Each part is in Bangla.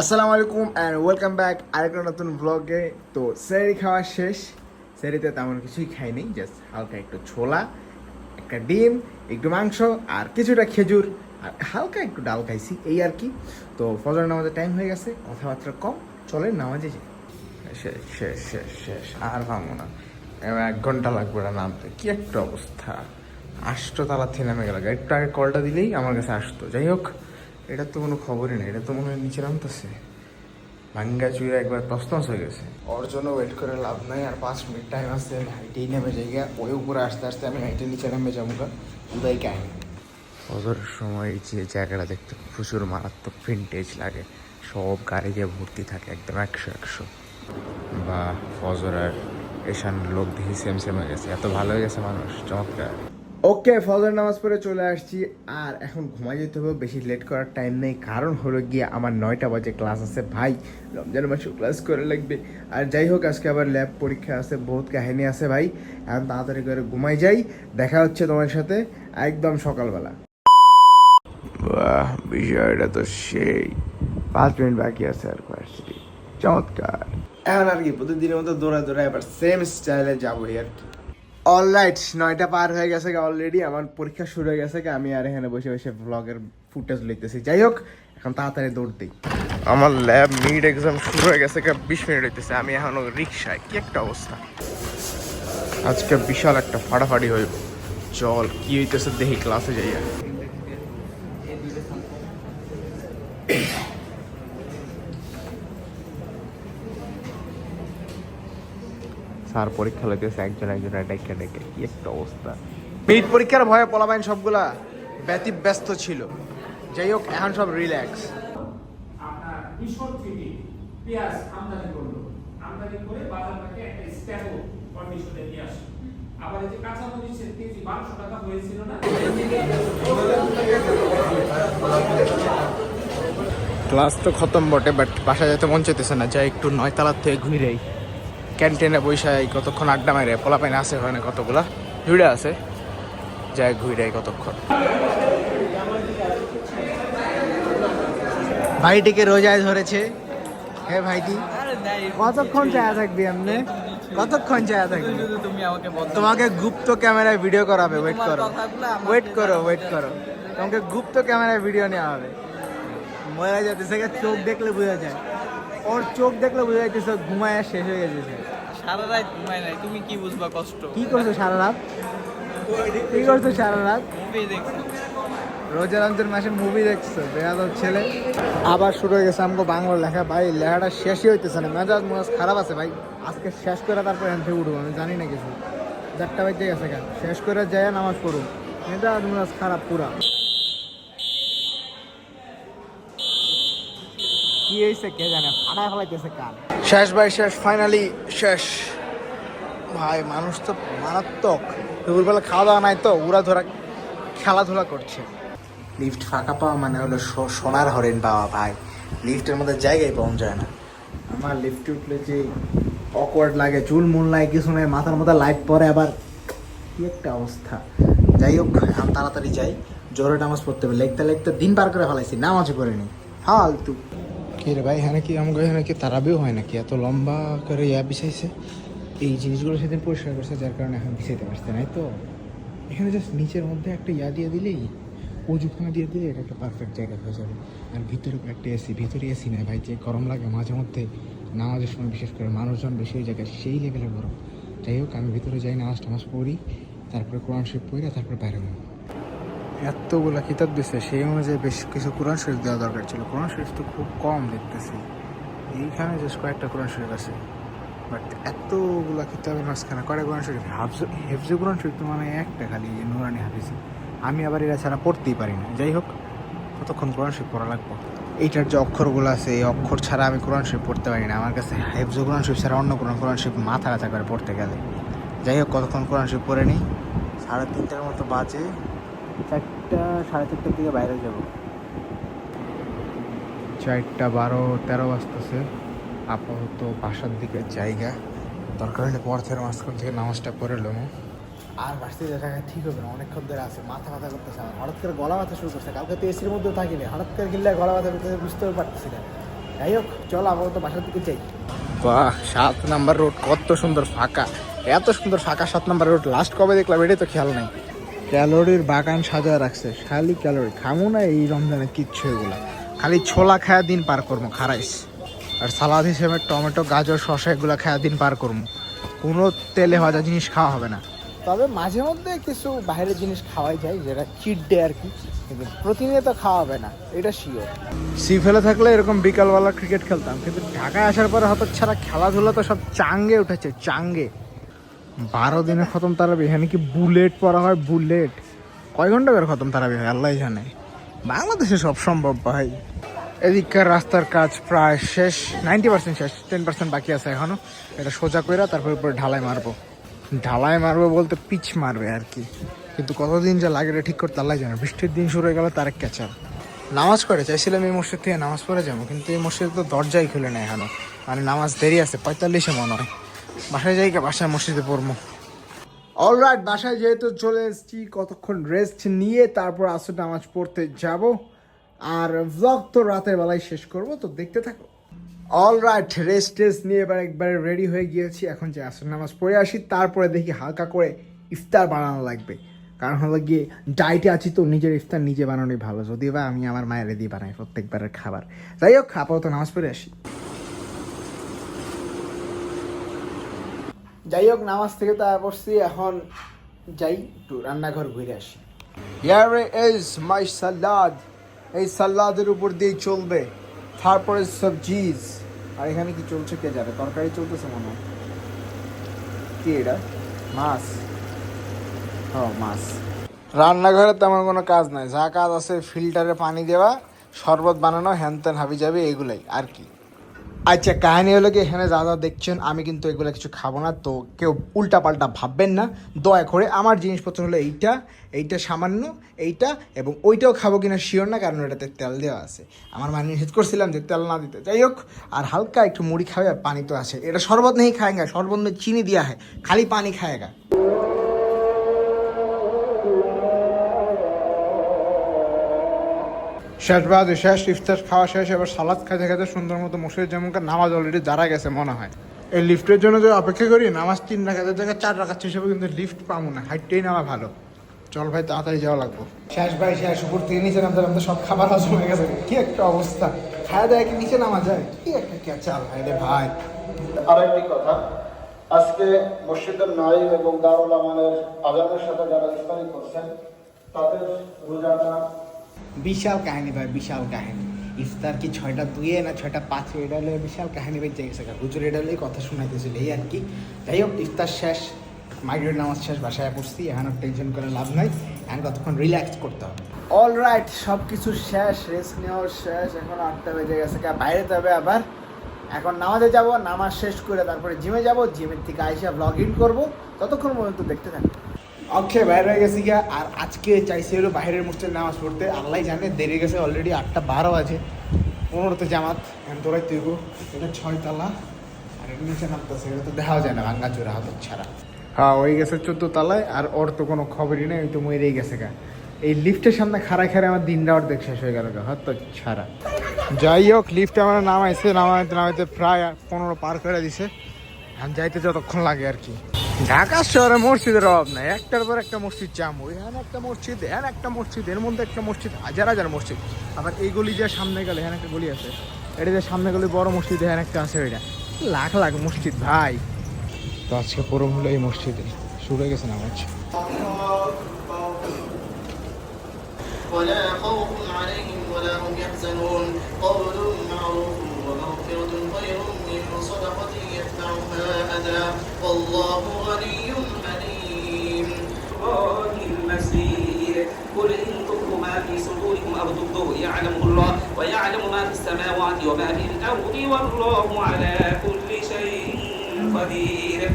আসসালামু আলাইকুম অ্যান্ড ওয়েলকাম ব্যাক আরেকটা নতুন ব্লগে তো সেরি খাওয়া শেষ। সেরিতে তেমন কিছুই খাইনি জাস্ট হালকা একটু ছোলা, একটা ডিম, একটু মাংস আর কিছুটা খেজুর আর হালকা একটু ডাল খাইছি, এই আর কি। তো ফজর নামাজের টাইম হয়ে গেছে, কথাবার্তা কম চলে নামাজে যাই। শেষ শেষ শেষ শেষ, আর ভাববো না। এবার এক ঘণ্টা লাগবে না নামতে। কি একটা অবস্থা। আসতো তালা থেকে নেমে গেল। একটু আগে কলটা দিলেই আমার কাছে আসতো। যাই হোক এটার তো কোনো খবরই নেই এটা তো মনে হয় নিচে নামতেছে। ভাঙ্গা চুয়ে একবার তসতস হয়ে গেছে। ওর জন্য ওয়েট করে লাভ নাই আর পাঁচ মিনিট টাইম আছে আমি হাইটেই নেমে যাই গা ওই উপরে আসতে আসতে আমি হাইটে নিচে নেমে যাব গা উদয় কাহিনী। ফজরের সময় যে জায়গাটা দেখতে প্রচুর মারাত্মক ভিন্টেজ লাগে সব গাড়ি দিয়ে ভর্তি থাকে একদম একশো একশো। বা ফজর আর এশান লোক দেখি সেম সেম হয়ে গেছে এত ভালো হয়ে গেছে মানুষ চমৎকার। ওকে ফজর নামাজ পড়ে চলে আসছি। আর এখন ঘুমাই যেতে হবে, বেশি লেট করার টাইম নেই। কারণ হলো গিয়ে আমার নয়টা বাজে ক্লাস আছে। ভাই, রমজান মাসে ক্লাস করে লাগবে। আর যাই হোক, আজকে আবার ল্যাব পরীক্ষা আছে, বহুত কাহিনী আছে ভাই। এখন তাড়াতাড়ি করে ঘুমাই যাই। দেখা হচ্ছে তোমার সাথে একদম সকালবেলা। বাহ, বিষয়টা তো সেই। পাঁচ মিনিট বাকি আছে আর চমৎকার। এখন আর কি, প্রতিদিনের মতো দৌড়া দৌড়া এবার সেম স্টাইলে যাব আর কি। অলরাইট নয়টা পার হয়ে গেছে অলরেডি আমার পরীক্ষা শুরু হয়ে গেছে আমি আর এখানে বসে বসে ব্লগের ফুটেজ লিখতেছি। যাই হোক, এখন তাড়াতাড়ি দৌড় দিই। আমার ল্যাব মিড এক্সাম শুরু হয়ে গেছে বিশ মিনিট হইতেছে, আমি এখনও রিক্সায় কি একটা অবস্থা। আজকে বিশাল একটা ফাটাফাটি হইব। চল, কি হইতেছে দেখি ক্লাসে যাইয়া। স্যার পরীক্ষা লইতেছে একজন একজন ডেকে ডেকে কি একটা অবস্থা। মিড পরীক্ষার ভয়ে পলাবাইন সবগুলা ব্যতি ব্যস্ত ছিল। যাই হোক এখন সব রিল্যাক্স আপনার মিশর থেকে পেঁয়াজ আমদানি করল। আমদানি করে বাজারটাকে একটা স্ট্যাবল কন্ডিশনে নিয়ে আসে আবার এই যে কাঁচা মরিচের কেজি বারোশো টাকা হয়েছিল না? ক্লাস তো খতম বটে বাট বাসা যেতে মন চাইতেছে না। যাই একটু নয় তালার থেকে ঘুরেই ক্যান্টিনে বৈশাই কতক্ষণ আড্ডা মারে পোলাপাইন আছে ওখানে কতগুলা? ভিড়ে আছে। যাই ঘুরাই কতক্ষণ। ভাইটিকে রোজায় ধরেছে। হে ভাইটি কতক্ষণ চায়া থাকবি এমনি? কতক্ষণ চায়া থাকবি? তোমাকে গুপ্ত ক্যামেরায় ভিডিও করাবে ওয়েট করো। ওয়েট করো ওয়েট করো। তোমাকে গুপ্ত ক্যামেরায় ভিডিও নেওয়া হবে। মরে যাতেছে চোখ দেখলে বোঝা যায়। ওর চোখ দেখলে বোঝা যাইতেছে ঘুমায় শেষ হয়ে গেছে সারা রাত ঘুমাই নাই। তুমি কি বুঝবা কষ্ট? কি করছ সারা রাত? কি করছ সারা রাত? মুভি দেখছ। রোজা রমজান মাসে মুভি দেখছ বেয়াদব ছেলে। আবার শুরু হয়ে গেছে আমাকে বাংলা লেখা। ভাই লেখাটা শেষই হইতেছে না। মেজাজ মেজাজ খারাপ আছে ভাই। আজকে শেষ করে তারপর এখান থেকে উঠবো আমি জানি না কিছু। চারটা বাজে গেছে কেন? শেষ করে যায় নামাজ পড়ুন। মেজাজ মেজাজ খারাপ পুরা। কি হয়েছে কে জানে? ফাটায় ফেলাইতেছে কান। শেষ ভাই, শেষ ফাইনালি শেষ। ভাই, মানুষ তো মারাত্মক। দুপুরবেলা খাওয়া দাওয়া নাই তো উড়া ধরা খেলাধুলা করছে। লিফট ফাঁকা পাওয়া মানে হলো সোনার হরিণ পাওয়া, ভাই। লিফটের মধ্যে জায়গায় পাওয়া যায় না। আমার লিফটে উঠলে যে অকওয়ার্ড লাগে, চুল মুল লাগে কিছু নেই, মাথার মধ্যে লাইট পরে আবার কি একটা অবস্থা। যাই হোক, আমি তাড়াতাড়ি যাই। জোরে নামাজ পড়তে হবে। লেখতে লেখতে দিন পার করে ফেলাইছি নামাজও করিনি ফালতু। কি ভাই, এখানে কি আমাকে, এখানে কি তারাবিও হয় নাকি? এত লম্বা করে ইয়া বিছাইছে। এই জিনিসগুলো সেদিন পরিষ্কার করছে, যার কারণে এখন বিছাইতে পারছে নাই তো? এখানে জাস্ট নিচের মধ্যে একটা ইয়া দিয়ে দিলেই অজুখানা দিয়ে দিলে এটা একটা পারফেক্ট জায়গা হয়ে যাবে। আর ভিতরে একটা এসি ভিতরে এসি নেই ভাই, যে গরম লাগে মাঝে মধ্যে, নামাজের সময় বিশেষ করে মানুষজন বেশি হয়ে জায়গায়, সেই লেভেলের গরম। যাই হোক, আমি ভিতরে যাই, নামাজ টামাজ পড়ি, তারপরে কোরআন শরীফ পড়ি তারপরে বাইরে এতগুলা কিতাব দিছে, সেই অনুযায়ী বেশ কিছু কোরআন শরীফ দেওয়া দরকার ছিল। কোরআন শরীফ তো খুব কম দেখতেছি। এইখানে যে কয়েকটা কোরআন শরীফ আছে। বাট এতগুলা কিতাবের মাঝখানে কয়টা কোরআন শরীফ? হাফজ হেফজে কোরআন শরীফ তো মানে একটা খালি যে নুরানি হাফিজি। আমি আবার এরা ছাড়া পড়তেই পারি না। যাই হোক, কতক্ষণ কোরআন শরীফ পড়া লাগবে? এইটার যে অক্ষরগুলো আছে, এই অক্ষর ছাড়া আমি কোরআন শরীফ পড়তে পারি না। আমার কাছে হেফজে কোরআন শরীফ ছাড়া অন্য কোনো কোরআন শরীফ মাথা ব্যথা করে পড়তে গেলে। যাই হোক, কতক্ষণ কোরআন শরীফ পড়ে নিই? সাড়ে তিনটার মতো বাজে। চারটা সাড়ে চারটার দিকে বাইরে যাব। চারটা বারো তেরো বাজতেছে। আপাতত বাসার দিকে জায়গা। দরকার হলে পর থেকে মাঝখান থেকে নামাজটা পড়ে এলো আর ভার্সিটি থাকা ঠিক হবে না অনেকক্ষণ ধরে আছে মাথা ব্যথা করতেছে আমার। হঠাৎ করে গলা ব্যথা শুরু করছে কালকে তো এসির মধ্যেও থাকিনি। হঠাৎ করে গিল্লায় গলা ব্যথা করতেছে বুঝতেও পারতেছি না। যাই হোক চল আপাতত বাসার দিকে যাই। বাহ সাত নাম্বার রোড কত সুন্দর ফাঁকা। এত সুন্দর ফাঁকা সাত নাম্বার রোড। লাস্ট কবে দেখলাম এটাই তো খেয়াল নাই। ক্যালোরির বাগান সাজায় রাখছে। খালি ক্যালোরি। খামো না এই রমজানে কিচ্ছু এগুলা। খালি ছোলা খায়া দিন পার করব খারাইস। আর সালাদ হিসেবে টমেটো গাজর শসা এগুলো খায়া দিন পার করব কোনো তেলে ভাজা জিনিস খাওয়া হবে না। তবে মাঝে মধ্যে কিছু বাইরের জিনিস খাওয়াই যায় যেটা চিট ডে আর কি। কিন্তু প্রতিনিয়ত খাওয়া হবে না এটা শিওর সি ফেলে থাকলে এরকম বিকালবেলা ক্রিকেট খেলতাম কিন্তু ঢাকায় আসার পরে হয়তো ছাড়া খেলাধুলা তো সব চাঙ্গে উঠেছে চাঙ্গে। বারো দিনে খতম তারাবি এখানে কি বুলেট পড়া হয়, বুলেট। কয় ঘণ্টা করে খতম তারাবি হয় আল্লাহ জানে। বাংলাদেশে সব সম্ভব ভাই। এদিককার রাস্তার কাজ প্রায় শেষ নাইনটি পার্সেন্ট শেষ টেন পার্সেন্ট বাকি আছে এখনও। এটা সোজা কইরা তারপর উপরে ঢালাই মারবো। ঢালাই মারবো বলতে পিচ মারবে আর কি। কিন্তু কতদিন যা লাগে ঠিক করতে আল্লাহ জানে। বৃষ্টির দিন শুরু হয়ে গেল তার ক্যাচার নামাজ পড়ে, চাইছিলাম এই মসজিদ থেকে নামাজ পড়ে যাব, কিন্তু এই মসজিদে তো দরজাই খুলে নেয় এখনও। মানে নামাজ দেরি আছে, পঁয়তাল্লিশে মনে হয়। বাসায় যাই কা বাসায় মসজিদে পড়ব। অলরাইট বাসায় যেহেতু চলে এসেছি, কতক্ষণ রেস্ট নিয়ে তারপর আসর নামাজ পড়তে যাব। আর ব্লগ তো রাতের বেলায় শেষ করব, তো দেখতে থাকো। অলরাইট রেস্ট টেস্ট নিয়ে এবার একবারে রেডি হয়ে গিয়েছি। এখন যে আসর নামাজ পড়ে আসি, তারপরে দেখি হালকা করে ইফতার বানানো লাগবে। কারণ হলো গিয়ে ডায়েটে আছি তো, নিজের ইফতার নিজে বানানোই ভালো। যদিও বা আমি আমার মায়ের দিয়ে বানাই প্রত্যেকবারের খাবার। যাই হোক, আপাতত নামাজ পড়ে আসি। যাই হোক নামাজ থেকে তো বসছি, এখন যাই, একটু রান্নাঘর ঘুরে আসি। ইয়ারে ইজ মাই সালাদ এই সালাদের উপর দিয়ে চলবে। তারপরে সবজিজ। আর এখানে কি চলছে কে যাবে তরকারি চলতেছে মনে হয়। কি এটা? মাছ। ও, মাছ। রান্নাঘরে তেমন কোনো কাজ নাই। যা কাজ আছে ফিল্টারে পানি দেওয়া, শরবত বানানো হ্যান ত্যান হাবি যাবে এগুলাই। আর কি? আচ্ছা কাহিনী হলো কি, এখানে যা যা দেখছেন, আমি কিন্তু এগুলো কিছু খাব না, তো কেউ উল্টাপাল্টা ভাববেন না। দয়া করে আমার জিনিসপত্র হলো এইটা এইটা সামান্য, এইটা, এবং ওইটাও খাব কিনা শিওর না, কারণ এটাতে তেল দেওয়া আছে। আমার মানে নিষেধ করছিলাম যে তেল না দিতে। যাই হোক, আর হালকা একটু মুড়ি খাবে আর পানি তো আছে। এটা শরবত নেই খায় গা, শরবত চিনি দেওয়া হয় খালি পানি খায়গা শেষ বাজে শেষ ইফতার খাওয়া শেষ এবার সালাদ খাইতে খাইতে সুন্দর মতো মসজিদ যেমনকার নামাজ অলরেডি দাঁড়া গেছে মনে হয়। এই লিফটের জন্য যে অপেক্ষা করি নামাজ তিন রাখাতের জায়গায় চার রাখাচ্ছে হিসেবে কিন্তু লিফট পাবো না হাইটটাই নেওয়া ভালো। চল ভাই তাড়াতাড়ি যাওয়া লাগবো। শেষ ভাই শেষ উপর থেকে নিচে নামতে নামতে সব খাবার হজম হয়ে গেছে। কি একটা অবস্থা। খাওয়া দাওয়া কি নিচে নামা যায়? কি একটা ক্যাচাল ভাই রে ভাই। আরেকটি কথা আজকে মসজিদের নাইম এবং দারুল আমানের আজানের সাথে যারা ইফতারি করছেন তাদের রোজাটা বিশাল কাহিনী ভাই, বিশাল কাহিনী। ইফতার কি ছয়টা দুয়ে না, ছয়টা পাঁচে এটা হলে বিশাল কাহিনী বেঁচে গেছে হুজুর এটা হলেই কথা শোনাইতেছিল, এই আর কি। যাই হোক, ইফতার শেষ মাইগ্রেট নামাজ শেষ, বাসায় পড়ছি, এখন টেনশন করে লাভ নাই, এখন কতক্ষণ রিল্যাক্স করতে হবে। অল রাইট সব কিছু শেষ রেস্ট নেওয়ার শেষ, এখন আটটা বেজে গেছে বাইরে যাবে আবার। এখন নামাজে যাব, নামাজ শেষ করে তারপরে জিমে যাব জিমের থেকে আইসা ব্লগ ইন করব, ততক্ষণ পর্যন্ত দেখতে থাকব অক্ষয় বাইরে হয়ে গেছি গিয়া। আর আজকে চাইছি হলো বাইরের মসজিদে নামাজ পড়তে। আল্লাহ জানে, দেরি গেছে অলরেডি আটটা বারো আছে পনেরোতে জামাত এখন তোরাই তুই গো এটা ছয়তলা আর এর নিচে নামতেছে, এটা তো দেখাও যায় না ভাঙ্গা চোরা হাতের ছাড়া। হ্যাঁ ওই গেছে চোদ্দ তলায়, আর ওর তো কোনো খবরই নেই, ওই তো মরেই গেছে গা। এই লিফটের সামনে খাড়ায় খাড়ায় আমার দিনটা অর্ধেক শেষ হয়ে গেল গা হয়তো ছাড়া। যাই হোক, লিফটে আমার নামাইছে, নামাইতে নামাইতে প্রায় পনেরো পার করে দিছে। এখন যাইতে যতক্ষণ লাগে আর কি ঢাকা শহরে মসজিদের অভাব নাই একটার পর একটা মসজিদ জাম এখানে একটা মসজিদ এখানে একটা মসজিদ এর মধ্যে একটা মসজিদ হাজার হাজার মসজিদ আবার এই গলি যে সামনে গেলে এখানে একটা গলি আছে এটা যে সামনে গলি বড় মসজিদ এখানে একটা আছে ওইটা লাখ লাখ মসজিদ ভাই তো আজকে পুরো হলো এই মসজিদে শুরু হয়ে গেছে নামাজ ولا خوف عليهم ولا هم يحزنون قول معروف ومغفرة خير من صدقة يتبعها أذى والله غني حليم الله المسير قل إن تخفوا ما في صدوركم أو تبدوه يعلمه الله ويعلم ما في السماوات وما في الأرض والله على كل شيء قدير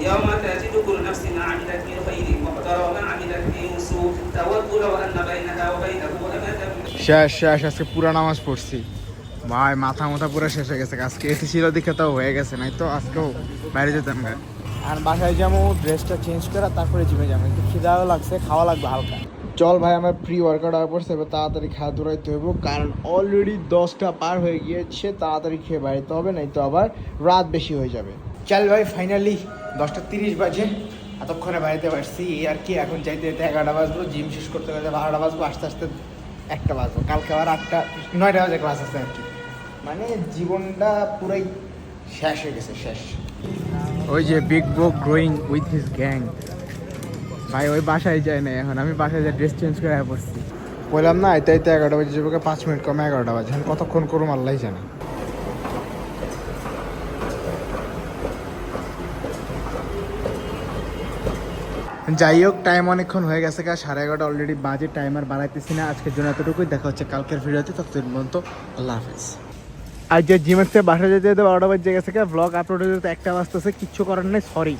يوم تجد كل نفس عملت من خير وقدر ما عملت من سوء تود لو أن بينها وبينه أمدا শেষ শেষ আজকে পুরা নামাজ পড়ছি ভাই মাথা মাথা পুরো শেষ হয়ে গেছে। আজকে এসি ছিল দেখে তো হয়ে গেছে নাই তো আজকেও বাইরে যেতাম গা আর বাসায় যাব ড্রেসটা চেঞ্জ করা তারপরে জিমে যাব। একটু খিদাও লাগছে খাওয়া লাগবে হালকা। চল ভাই আমার প্রি ওয়ার্কআউট হওয়ার পর এবার তাড়াতাড়ি খাওয়া দৌড়াইতে হইব কারণ অলরেডি দশটা পার হয়ে গিয়েছে তাড়াতাড়ি খেয়ে বাড়িতে হবে নাই তো আবার রাত বেশি হয়ে যাবে। চল ভাই ফাইনালি দশটা তিরিশ বাজে এতক্ষণে বাড়িতে পারছি আর কি এখন যাইতে যেতে এগারোটা বাজবো জিম শেষ করতে করতে বারোটা বাজবো আস্তে আস্তে একটা বাজবো। কালকে আবার আটটা নয়টা বাজে ক্লাস আছে আর কি। মানে জীবনটা পুরাই শেষ হয়ে গেছে শেষ। ওই যে বিগ বো গ্রোয়িং উইথ হিজ গ্যাং ভাই ওই বাসায় যায় না এখন। আমি বাসায় যা ড্রেস চেঞ্জ করে পড়ছি। বললাম না এতে এতে এগারোটা বাজে যাবে পাঁচ মিনিট কমে এগারোটা বাজে। এখন কতক্ষণ করুম আল্লাহ জানে। যাই হোক টাইম অনেকক্ষণ হয়ে গেছে গা। সাড়ে এগারোটা অলরেডি বাজে টাইম আর বাড়াইতেছি না। আজকের জন্য এতটুকুই। দেখা হচ্ছে কালকের ভিডিওতে ততদিন পর্যন্ত আল্লাহ হাফেজ। আর যে জিমের থেকে বাসা যেতে যেতে বারোটা বাজে গেছে ব্লগ আপলোড হয়ে যেতে একটা বাজতেছে, কিচ্ছু করার নেই সরি